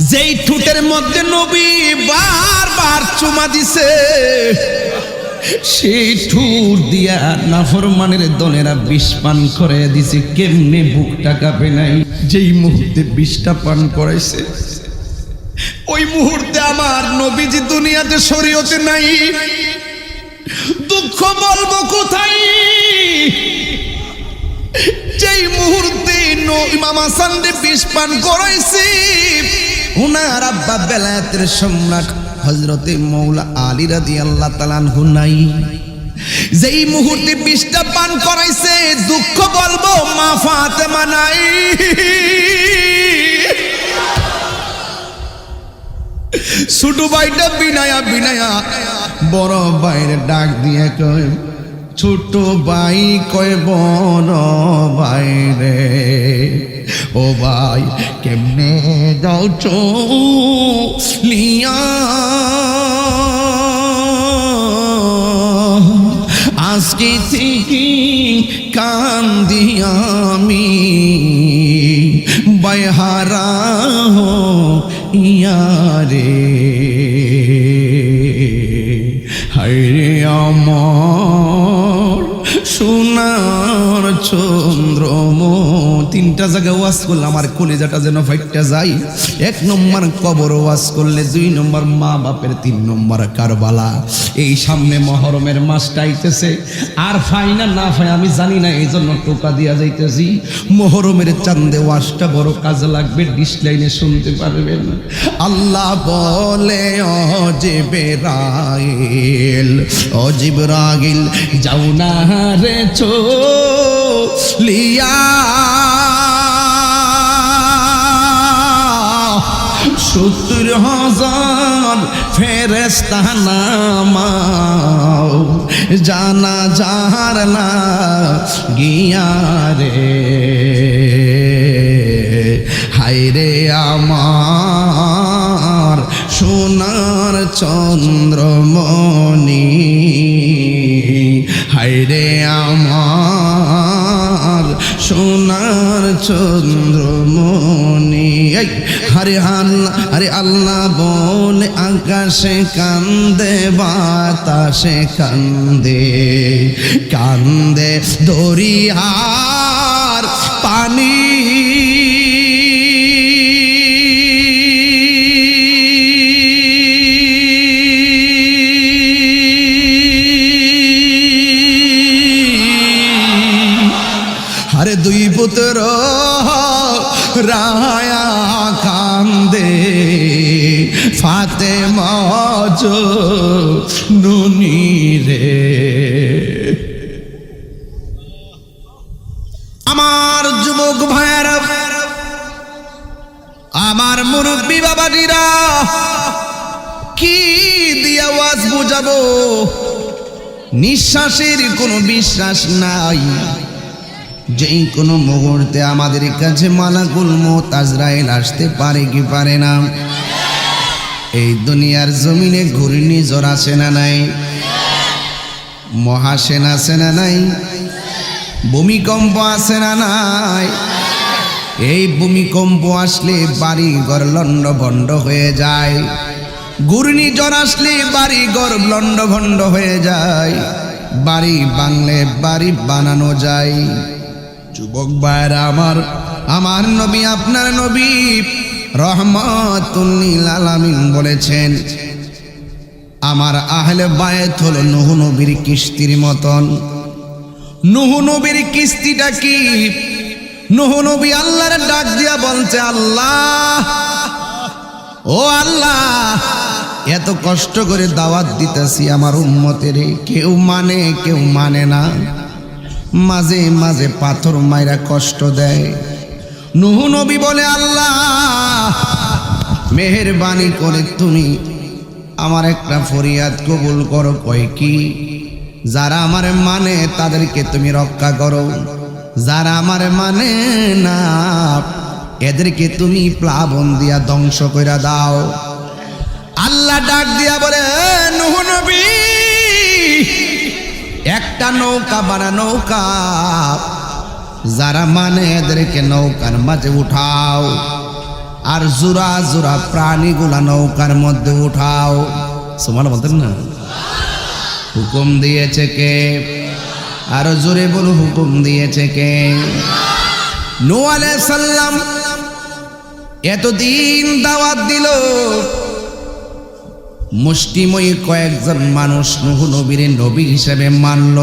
যেই ঠুটের মধ্যে নবী বারবার চুমা দিছে, সেই ঠুট দিয়া নাফরমানের দলেরা বিষ পান করে দিছে, কেমনে বুকটা কাঁপে নাই? যেই মুহূর্তে বিষটা পান করাইছে, ওই মুহূর্তে আমার নবীজি দুনিয়াতে শরীয়তে নাই। দুঃখ বলব কোথায়? যেই মুহূর্তে ইমাম হাসানরে বিষ পান করাইছি উনার আব্বা বেলায়েতের সম্রাট হজরতে মৌলা আলী রাদি আল্লাহ তালানহু নাই। যেই মুহূর্তে বিষটা পান করাইছে, দুঃখ বলব, মা ফাতেমা নাই। ছোট ভাইটা বিনায়া বিনায়া বড় ভাইয়ের ডাক দিয়ে কয়, ছোট ভাই কয় বড় ভাই রে? ও ভাই, কেমনে যাও লিয়া আজকে থেকে কান্দি আমি, বহারা হো ইয়ারে হরে আমার সোনার চন্দ্রম তিনটা জায়গায় ওয়াজ করলে আমার কলেজাটা যেন ফাইটটা যাই এক নম্বর কবর ওয়াজ করলে, দুই নম্বর মা বাপের, তিন নম্বর কারবালা। এই সামনে মহরমের মাসটা আইতেছে। আর ফাই না না ফাই, আমি জানি না এই জন্য টোকা দিয়া যাইতেছি। মহরমের চান্দে ওয়াজটা বড় কাজে লাগবে, ডিসলাইনে শুনতে পারবেন। আল্লাহ বলে অজেবে রাইল অজিব রাগিল যাও না রে চো লিয়া। সত্তর হাজার ফেরেস্তা নামাও জানা যার না গিয়া রে। হাইরে আমার সোনার চন্দ্রমণি সোনার চন্দ্রমণি হরে আল্লাহ হরে আল্লাহ বলে আকাশে কান্দে বাতাসে কান্দে কান্দে দরিয়ার পানি। পুত্র রায়া কান্দে। ফাতে মজ নুনি রে আমার যুবক ভাইয়েরা, আমার মুরব্বী বাবাজিরা, কি দিয়া ওয়াজ বুঝাবো? নিঃশ্বাসের কোনো বিশ্বাস নাই। যেই কোনো মুহূর্তে আমাদের কাছে মালাকুল মত আজরাইল আসতে পারে কি পারে না? এই দুনিয়ার জমিনে ঘূর্ণিঝড় আছে না নাই? মহাসেন আছে না নাই? ভূমিকম্প আছে না নাই? এই ভূমিকম্প আসলে বাড়ি ঘর লন্ড ভণ্ড হয়ে যায়। ঘূর্ণিঝড় আসলে বাড়ি ঘর লন্ড ভণ্ড হয়ে যায়। বাড়ি বাংলে বাড়ি বানানো যায়। যুবক ভাইরা আমার আমার নবী, আপনার নবী রহমাতুল্লিল আলামিন বলেছেন, আমার আহলে বায়েত হলো নুহ নবীর কিস্তির মতন। নুহ নবীর কিস্তিটা কি? নুহ নবী আল্লাহর ডাক দিয়া বলছে, আল্লাহ, ও আল্লাহ, এত কষ্ট করে দাওয়াত দিতেছি আমার উম্মতের। কেউ মানে কেউ মানে না। মাঝে মাঝে পাথর মাইরা কষ্ট দেয়। নুহু নবী বলে, আল্লাহ, মেহেরবানি করে তুমি আমার একটা ফরিয়াদ কবুল করো। কয় কি? যারা আমার মানে তাদেরকে তুমি রক্ষা করো। যারা আমার মানে না, এদেরকে তুমি প্লাবন দিয়া ধ্বংস কইরা দাও। আল্লাহ ডাক দিয়া বলে, "এ নুহু নবী একটা নৌকা বানা নৌকা। যারা মানে এদেরকে নৌকার মাঝে উঠাও। আর জোড়া জোড়া প্রাণীগুলা নৌকার মধ্যে উঠাও। সোমালা বলতেন না? হুকুম দিয়েছে কে? আরও জোরে বলো হুকুম দিয়েছে কে? নূহ আলাইহিস সালাম এতদিন দাওয়াত দিল। মুষ্টিময়ী কয়েকজন মানুষ নুহ নবীর নবী হিসেবে মানল।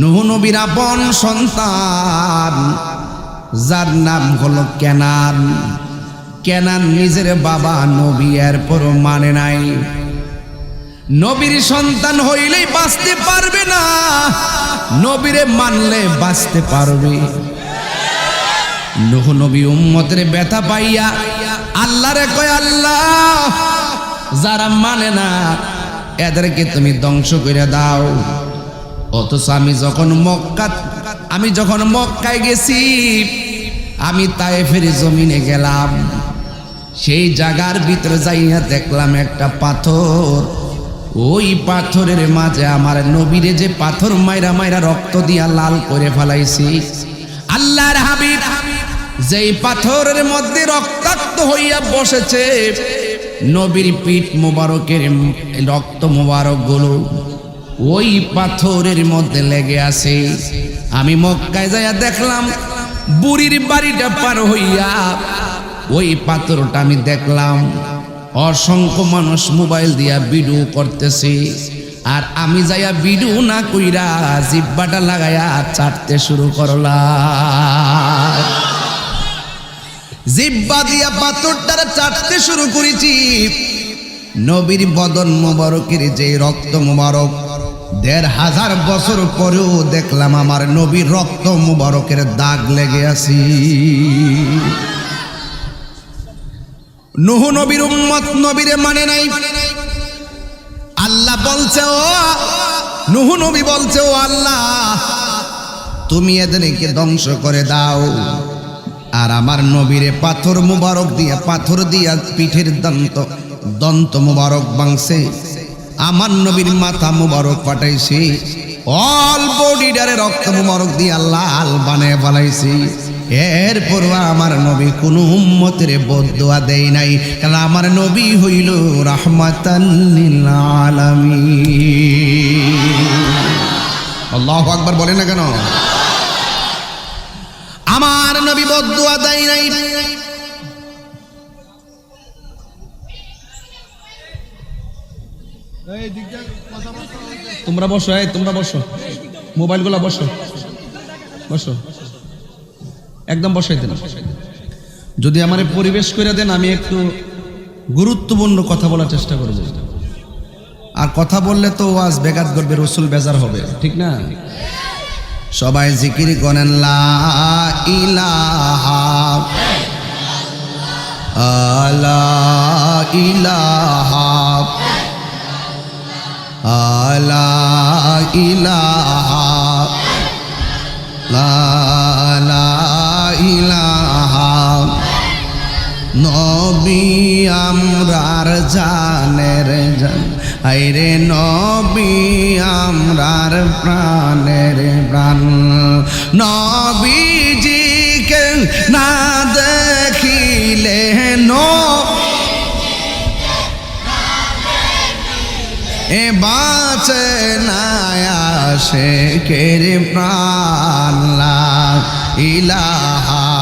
নুহ নবীর আপন সন্তান, যার নাম হলো কেনান। কেনান নিজের বাবা নবী, এরপরও মানে নাই। নবীর সন্তান হইলেই বাঁচতে পারবে না, নবীরে মানলে বাঁচতে পারবে। নুহ নবী উম্মতের ব্যথা পাইয়া আল্লাহরে কয়, আল্লাহ যারা মানে না, এদেরকে তুমি ধ্বংস করে দাও। অথচ আমি যখন মক্কা আমি যখন মক্কায় গেছি, আমি তায়েফের জমিনে গেলাম। সেই জায়গার ভিতরে যাইয়া দেখলাম একটা পাথর। ওই পাথরের মাঝে আমার নবীরে যে পাথর মাইরা মাইরা রক্ত দিয়া লাল করে ফেলাইছি। আল্লাহর হাবিব, যেই পাথরের মধ্যে রক্তাক্ত হইয়া বসেছে নবীর পিঠ মোবারকের রক্ত মোবারকগুলো ওই পাথরের মধ্যে লেগে আছে। আমি মক্কায় যাইয়া দেখলাম, বুড়ির বাড়িটা পার হইয়া ওই পাথরটা আমি দেখলাম। অসংখ্য মানুষ মোবাইল দিয়া ভিডিও করতেছে। আর আমি যাইয়া ভিডিও না কইরা জিব্বাটা লাগাইয়া চাটতে শুরু করলাম। জিব্বা দিয়া পাথরটার চাটতে শুরু করেছি। নবীর বদন মোবারকের যে রক্ত মোবারক, দেড় হাজার বছর পরেও দেখলাম আমার নবীর রক্ত মোবারকের দাগ লেগে আছি। নুহু নবীর উম্মত নবীরে মানে নাই। আল্লাহ বলছে, ও নুহু নবী বলছে, ও আল্লাহ, তুমি এদেরকে ধ্বংস করে দাও। আর আমার নবীরে পাথর মুবারক দিয়া, পাথর দিয়া পিঠের দন্ত দন্ত মুবারক বাংছে। আমার নবীর মাথা মুবারক পাঠাইছি। অল বডিডারে রক্ত মুবারক দিয়া লাল বানায় ফেলাইছি। এরপর আমার নবী কোন উম্মতের বদুয়া দেয় নাই। কারণ আমার নবী হইল রাহমাতাল্লিল আলামিন। আকবার বলে না কেন? দেয় নাই। তোমরা বসো, এই, তোমরা বসো। মোবাইলগুলো বসো। বসো। একদম বসাই দেন। যদি আমার পরিবেশ করে দেন, আমি একটু গুরুত্বপূর্ণ কথা বলার চেষ্টা করব। আর কথা বললে তো ওয়াজ বেগাত করবে, রসুল বেজার হবে। ঠিক না? সবাই জিকির করেন আলা আলা ইলাহা লা ইলাহা নবী আমরার জানের জান। আইরে নবী আমরার প্রাণের প্রাণ। নবীজিকে না দেখিলে নবী এ বাঁচে নায়াসে কের প্রাণ। ইলাহা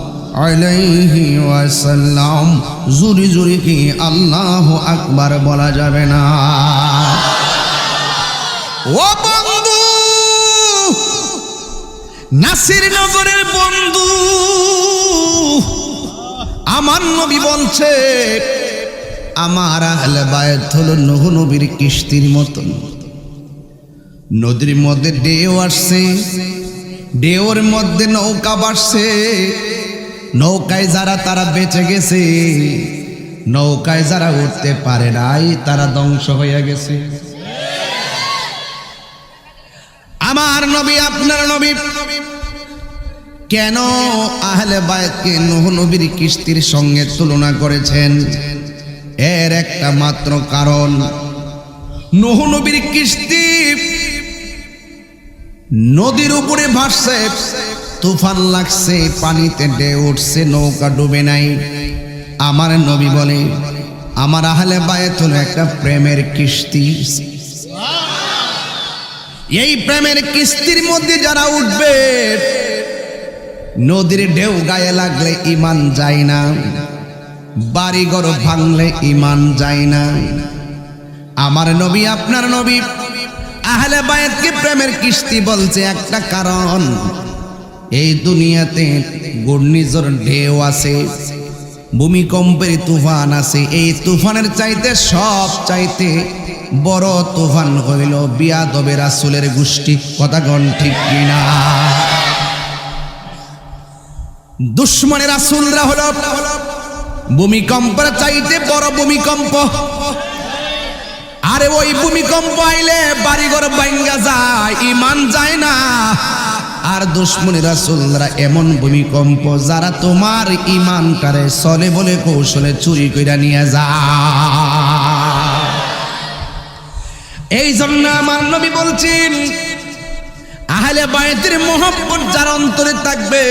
আলাইহি ওয়াসাল্লাম। জুরি জুরি কি আল্লাহ আকবার বলা যাবে না। ও বন্ধু, নাসির নগরের বন্ধু, আমার নবী বলছে, আমার আহলে বায়াত হলো নহ নবীর কিস্তির মতন। নদীর মধ্যে ঢেউ আসছে ডেওর মধ্যে নৌকা বাসছে নৌকায় যারা তারা বেঁচে গেছে, নৌকায় যারা উঠতে পারে নাই, তারা ধ্বংস হয়ে গেছে। আমার নবী, আপনার নবী, কেন আহলে বায়তকে নূহ নবীর কিস্তির সঙ্গে তুলনা করেছেন? এর একটা মাত্র কারণ, নূহ নবীর কিস্তি নদীর উপরে ভাসছে। তুফান লাগছে, পানিতে ডে উঠছে, নৌকা ডুবে নাই। আমার নবী বলে, আমার আহলে বায়ত হলো একটা প্রেমের কিস্তি। এই প্রেমের কিস্তির মধ্যে যারা উঠবে, নদীর ঢেউ গায়ে লাগলে ইমান যায় না, বাড়িঘর ভাঙলে ইমান যায় না। আমার নবী, আপনার নবী, আহলে বায়াতকে প্রেমের কিস্তি বলছে একটা কারণ। এই দুনিয়াতে ঘূর্ণিঝড় ঢেউ আছে, ভূমিকম্পের তুফান আছে। এই তুফানের চাইতে সব চাইতে বড় তুফান হইল বিয়াদবে রাসুলের গোষ্ঠী। কথা গণ ঠিক কিনা? দুশ্মনের রাসুলরা হলো ভূমিকম্পের চাইতে বড় ভূমিকম্প। আরে ওই ভূমিকম্প আইলে বাড়িঘর বাইঙ্গা যায় ইমান যায় না। আর দুশ্মনী রাসুলরা এমন ভূমিকম্প যারা তোমার ইমানটারে চলে বলে কৌশলে চুরি কইরা নিয়ে যা এই জন্য আমার নবী বলছেন, আহলে বায়তের মোহাম্মদ যার অন্তরে থাকবে,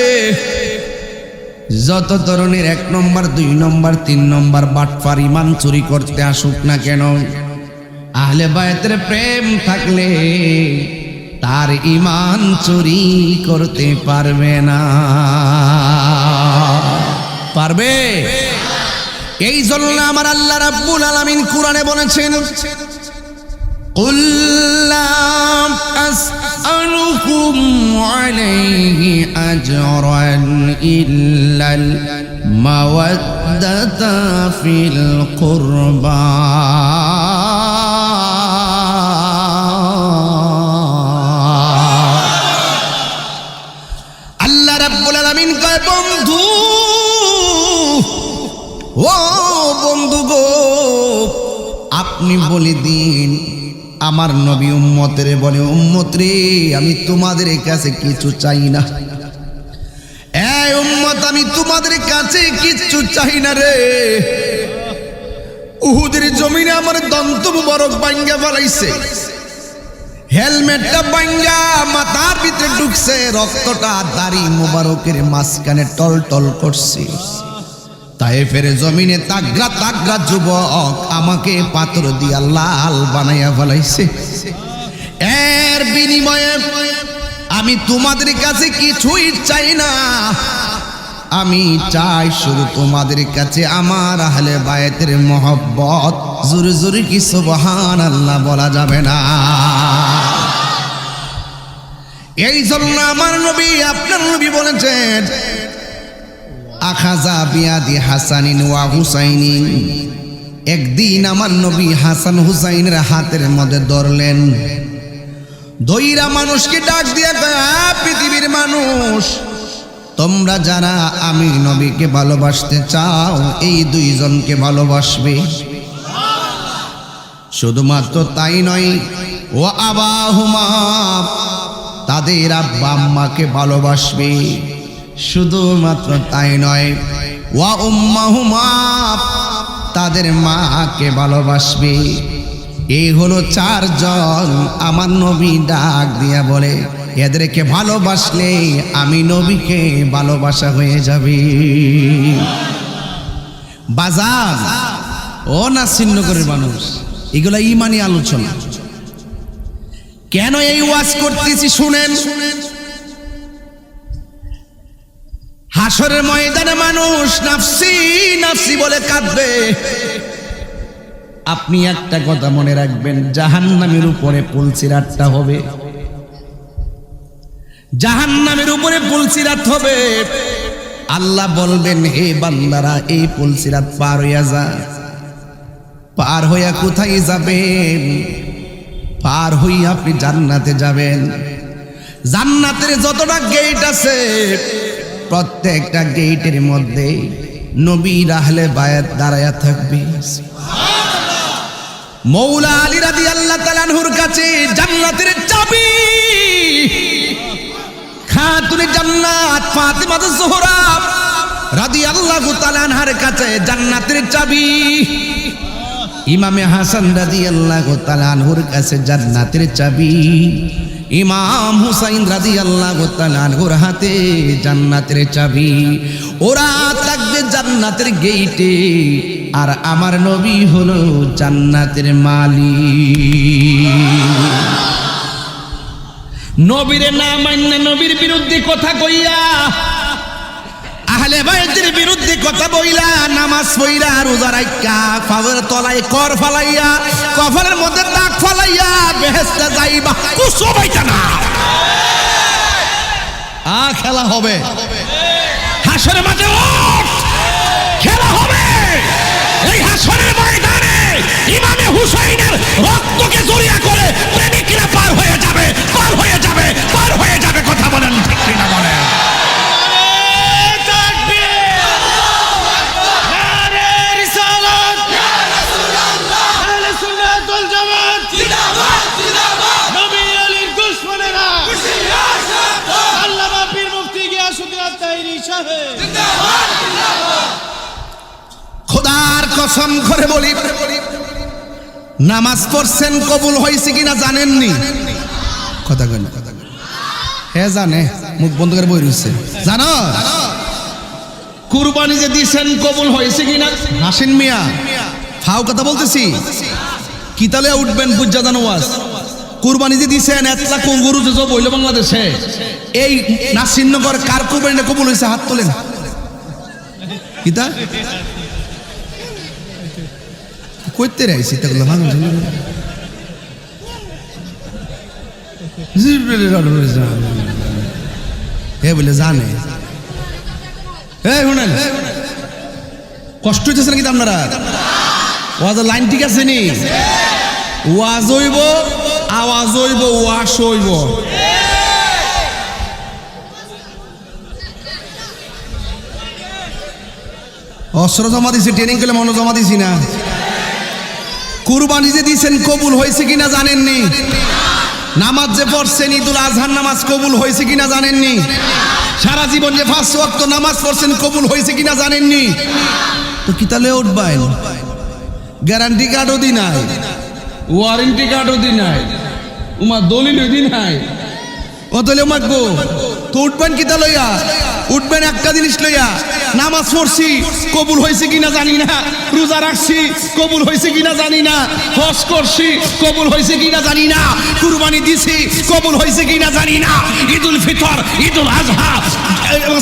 যত তরুণের এক নম্বর, দুই নম্বর, তিন নম্বর বাটফার ইমান চুরি করতে আসুক না কেন, আহলে বায়তের প্রেম থাকলে তার ইমান চুরি করতে পারবে না। পারবে? এই জন্য আমার আল্লাহ রাব্বুল আলামিন কোরআনে বলেছেন কুল্লাম আসআলুকুম আলাইহি আজরান ইল্লাল মাওয়াদ্দাতা ফিল কুরবা। আপনি বলে দিন, আমার নবী উম্মতের বলে উম্মত রে আমি তোমাদের কাছে কিছু চাই না। উম্মত, আমি তোমাদের কাছে কিচ্ছু চাই না রে। উহুদের জমিনে আমার দন্ত মুবারক বাঙ্গা ফেলাইছে। হেলমেটটা বাঙ্গা মাথার ভিতরে ঢুকছে, রক্তটা দাড়ি মুবারকের মাঝখানে টল টল করছে। তাই ফেরে জমিনে তাগরা তাগরা যুবক আমাকে পাথর দিয়া লাল বানাইয়া ফেলাইছে। এর বিনিময়ে আমি তোমাদের কাছে কিছুই চাই না। আমি চাই শুধু তোমাদের কাছে আমার আহলে বায়েতের মহব্বত। জোরে জোরে কি সুবহান আল্লাহ বলা যাবে না। এই জন্য আমার নবী, আপনার নবী বলেছেন আখাজা বিয়াদি হাসানিন ওয়া হুসাইনিন। একদিন আমার নবী হাসান হুসাইনের হাতের মধ্যে ধরলেন। দইরা মানুষকে ডাক দিয়ে পৃথিবীর মানুষ, তোমরা যারা আমি নবীকে ভালোবাসতে চাও, এই দুইজনকে ভালোবাসবে। শুধুমাত্র তাই নয়, ও আবাহুমা তাদের আব্বা আম্মাকে ভালোবাসবে। শুধুমাত্র তাই নয়, ওয়া উম্মাহুমা, তাদের মাকে ভালোবাসবে। এই হলো চারজন আমার নবী ডাক দিয়া বলে, এদেরকে ভালোবাসলে আমি নবীকে ভালোবাসা হয়ে যাবে। বাজার, ও না করে মানুষ, এগুলা ইমানি আলোচনা। কেন এই ওয়াজ করতেছি শুনেন? হাসরের ময়দানে মানুষ নাফসি নাফসি বলে কাঁদবে। আপনি একটা কথা মনে রাখবেন, জাহান্নামের উপরে পুলসিরাতটা হবে। জাহান্নামের উপরে পুলসিরাত হবে। আল্লাহ বলবেন, হে বান্দারা, এই পুলসিরাত পার হইয়া যা। পার হইয়া কোথায় যাবেন? পার হইয়া আপনি জান্নাতে যাবেন। জান্নাতের যতটা গেট আছে প্রত্যেকটা গেটের মধ্যে নবী রাহলে বায়াত দাঁড়ায়া থাকবে। মৌলা আলী রাদি আল্লাহ তালানহুর কাছে জান্নাতের চাবি। খাতুনে জান্নাত, ফাতেমা জোহরা রাদি আল্লাহ তালানহার কাছে জান্নাতের চাবি। ইমামে হাসান রাদি আল্লাহ তালানহুর কাছে জান্নাতের চাবি। ইমাম হুসাইন রাজি আল্লাহ তালানহুর হাতে জান্নাতের চাবি। ওরা থাকবে জান্নাতের গেইটে, আর আমার নবী হলো জান্নাতের মালি নবীরে না মান্য নবীর বিরুদ্ধে কথা কইয়া আহলে বাইতের বিরুদ্ধে কথা বইলা, নামাজ পইরা রোজা পাওয়ার তলায় কর ফালাইয়া মধ্যে দাগ ফালাইয়া বেহেস্তে যাইবা। কুসো বাইতা না। আ, খেলা হবে। ওঠ খেলা হবে। এই হাসরের ময়দানে ইমামে হুসাইনের রক্তকে জড়িয়া করে প্রেমিকরা পার হয়ে যাবে, পার হয়ে যাবে, পার হয়ে কসম করে বলি, নামাজ পড়ছেন, কবুল হয়েছে কিনা জানেননি? কথা কই না। কথা কই হে জানে, মুখ বন্ধ করে বই রয়েছে। জানো? কুরবানি যে দিছেন, কবুল হয়েছে কিনা? হাসিন মিয়া, ফাও কথা বলতেছি। কি তালে উঠবেন বুঝা জানো কুরবানি যে দিছেন এক লাখ গরু যে সব হইল বাংলাদেশে, এই নাসিনগর কার কুরবানি কবুল হয়েছে? হাত তোলেন। কিতা? কইতে রাইছি তাগুলো মানুষ হে বলে, জানে। শুনেন। কষ্ট হইতেছে নাকি আপনারা? ওয়াজের লাইন ঠিক আছে নি? ওয়াজ হইব, আওয়াজ হইব, ওয়াশ হইব। অস্ত্র জমা দিছি ট্রেনিং করলে মনে জমা দিছি না। কুরবানি যে দিছেন কবুল হয়েছে কিনা জানেননি? নামাজ যে পড়ছেন ঈদুল আজহার নামাজ কবুল হয়েছে কিনা জানেননি? সারা জীবন যে ফার্স্ট ওয়াক্ত নামাজ পড়ছেন কবুল হয়েছে কিনা জানেননি? তো কি তাহলে উঠবেন? গ্যারান্টি কার্ডও দি নাই। ওয়ারেন্টি কার্ডও দি নাই। উমা দলিল দি নাই। ও তাহলে উমা গো তো উঠবেন কি তা লইয়া উঠবেন একটা জিনিস লইয়া। নামাজ পড়ছি, কবুল হয়েছে কিনা জানি না। রোজা রাখছি, কবুল হয়েছে কিনা জানি না। হজ করছি, কবুল হয়েছে কিনা জানি না। কুরবানি দিছি, কবুল হয়েছে কিনা জানি না। ঈদুল ফিতর, ঈদুল আজহা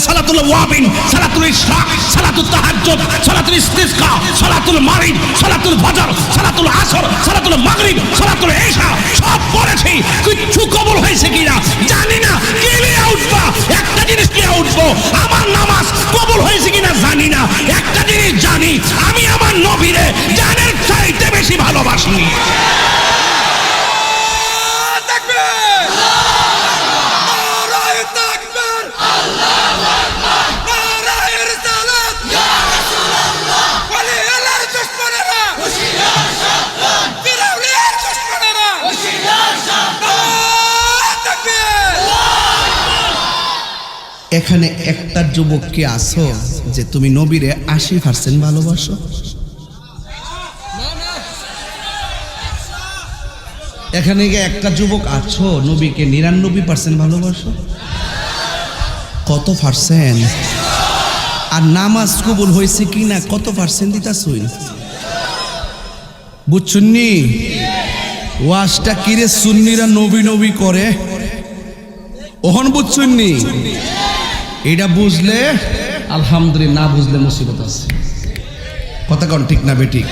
সালাতুল ওয়াবিন, সালাতুল ইশরাক সালাতুল তাহাজ্জুদ, সালাতুল ইস্তিসকা, সালাতুল মাগরিব, সালাতুল ফজর, সালাতুল আসর, সালাতুল মাগরিব, সালাতুল ইশা সব পড়েছি। কিচ্ছু কবুল হয়েছে কিনা? আমার নামাজ কবুল হয়েছে কিনা জানি না। একটা জিনিস জানি, আমি আমার নবীরে জানের চাইতে বেশি ভালোবাসি। এখানে একটা যুবক কি আছো যে তুমি নবীরে আশি পার্সেন্ট ভালোবাসো? এখানে কি একটা যুবক আছো, নবীকে নিরানব্বই পার্সেন্ট ভালোবাসো? কত পার্সেন্ট আর নামাজ কবুল হয়েছে কি না কত পার্সেন্ট দিতাছই? বুঝছুননি? ওয়াজটা কিরে সুন্নিরা নবী নবী করে? ওহন বুঝছুননি? এটা বুঝলে? আলহামদুলিল্লাহ না বুঝলে মুসিবত আছে। কথা কন ঠিক না বেঠিক